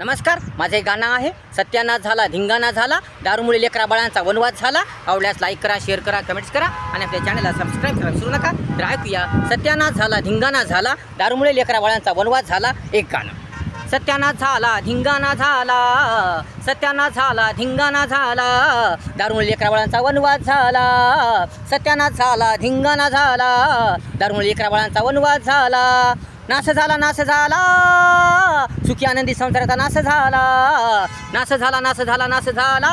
नमस्कार माझे एक गाणं आहे. सत्यानाश झाला धिंगाणा झाला. दारूमुळे लेकरा बाळांचा वनवाद झाला. आवडल्यास लाईक करा शेअर करा कमेंट्स करा आणि आपल्या चॅनलला सबस्क्राईब करा विसरू नका. तर ऐकूया. सत्यानाश झाला धिंगाणा झाला. दारूमुळे लेकरा बाळांचा वनवाद झाला. एक गाणं. सत्यानाश झाला धिंगाणा झाला. सत्यानाश झाला धिंगाणा झाला. दारूमुळे लेकरा बाळांचा वनवाद झाला. सत्यानाश झाला धिंगाणा झाला. दारूमुळे लेकरा बाळांचा वनवाद झाला. नाश झाला नाश झाला. सुखी आनंदी संसाराचा नाश झाला. नाश झाला नाश झाला नाश झाला.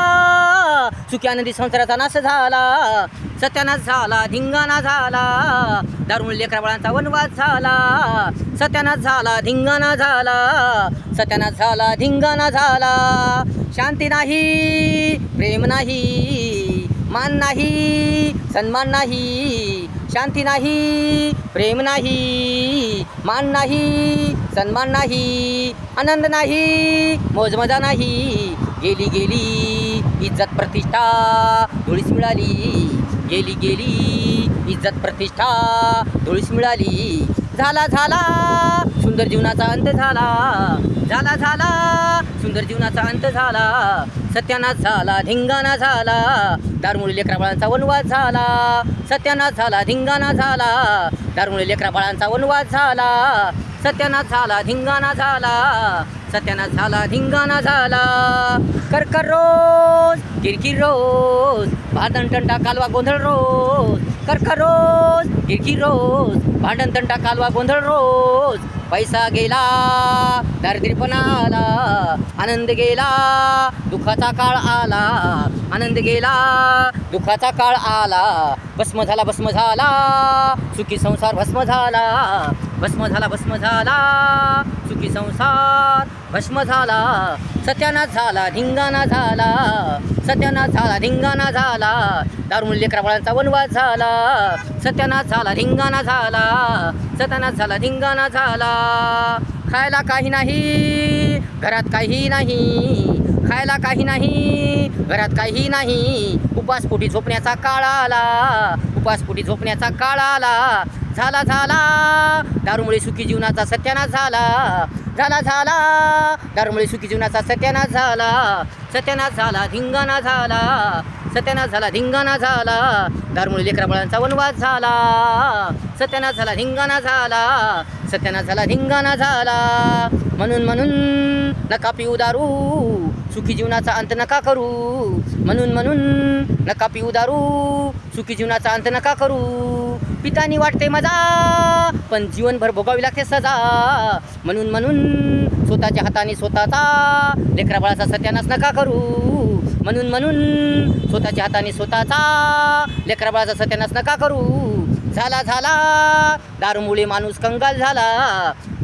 सुखी आनंदी संसाराचा नाश झाला. सत्यानाश झाला धिंगाणा झाला. दारुण लेकराबाळांचा वनवास झाला. सत्यानाश झाला धिंगाणा झाला. सत्यानाश झाला धिंगाणा झाला. शांती नाही प्रेम नाही मान नाही सन्मान नाही शांती नाही प्रेम नाही मान नाही सन्मान नाही आनंद नाही मोजमजा नाही. गेली गेली इज्जत प्रतिष्ठा धुळीस मिळाली. गेली गेली इज्जत प्रतिष्ठा धुळीस मिळाली. झाला झाला सुंदर जीवनाचा अंत झाला. झाला झाला. सुंदर जीवनाचा अंत झाला. सत्यानाश झाला धिंगाणा झाला. दारुमुळे लेकराबाळांचा वनवास झाला. सत्यानाश झाला धिंगाणा झाला. दारुमुळे लेकराबाळांचा वनवास झाला. सत्यानाश झाला धिंगाणा झाला. सत्यानाश झाला धिंगाणा झाला. कर्कर रोज किरकिर रोज. भांडण तंटा कालवा गोंधळ रोज करकर रोज किरकिर रोज. भांडण तंटा कालवा गोंधळ रोज. पैसा गेला दारिद्र्यपणा आला आनंद गेला दुःखाचा काळ आला. आनंद गेला दुःखाचा काळ आला. भस्म झाला भस्म झाला. सुखी संसार भस्म झाला. भस्म झाला भस्म झाला. सुखी संसार भस्म झाला सत्यानाथ झाला धिंगाणा झाला सत्यानाथ झाला धिंगाणा झाला दारुमूल्य लेकरा वनवास वनवाद झाला सत्यानाथ झाला धिंगाणा झाला सत्यानाथ झाला धिंगाणा झाला. खायला काही नाही घरात काही नाही खायला काही नाही घरात काही नाही. उपासपोटी झोपण्याचा काळ आला उपासपोटी झोपण्याचा काळ आला. झाला झाला. दारूमुळे सुखी जीवनाचा सत्यानाश झाला. झाला झाला. दारूमुळे सुखी जीवनाचा सत्यानाश झाला. सत्यानाश झाला धिंगाणा झाला. सत्यानाश झाला धिंगाणा झाला. दारूमुळे लेकराबळांचा वनवास झाला. सत्यानाश झाला धिंगाणा झाला. सत्यानाश झाला धिंगाणा झाला. म्हणून म्हणून नका पिऊ दारू. सुखी जीवनाचा अंत नका करू. म्हणून म्हणून नका पिऊ दारू. सुखी जीवनाचा अंत नका करू. पितानी वाटते मजा पण जीवनभर भोगावी लागते सजा. म्हणून म्हणून स्वतःच्या हाताने स्वतःचा लेकराबाळाचा सत्यानाश नका करू. म्हणून म्हणून स्वतःच्या हाताने स्वतःचा लेकरा बाळाचा सत्यानाश नका करू. झाला झाला. दारूमुळे माणूस कंगाल झाला.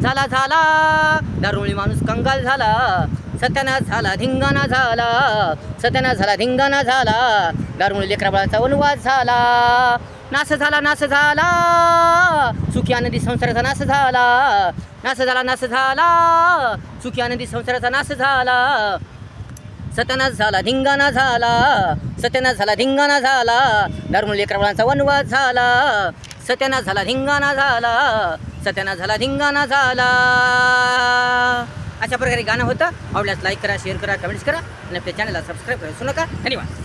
झाला झाला. दारूमुळे माणूस कंगाल झाला. सत्यानाश झाला धिंगाणा झाला. सत्यानाश झाला धिंगाणा झाला. दारूमुळे लेकरा बाळाचा झाला. नाश झाला नाश झाला. सुखी आनंदी संसाराचा नाश झाला. नाश झाला नाश झाला. सुखी आनंदी संसाराचा नाश झाला. सत्यानाश झाला धिंगाणा झाला. सत्यानाश झाला धिंगाणा झाला. दारुमुळे लेकरा वनवाद झाला. सत्यानाश झाला धिंगाणा झाला. सत्यानाश झाला धिंगाणा झाला. अशा प्रकारे गाणं होतं. आवडल्यास लाईक करा शेअर करा कमेंट्स करा. आणि आपल्या चॅनलला सबस्क्राईब करा नका. धन्यवाद.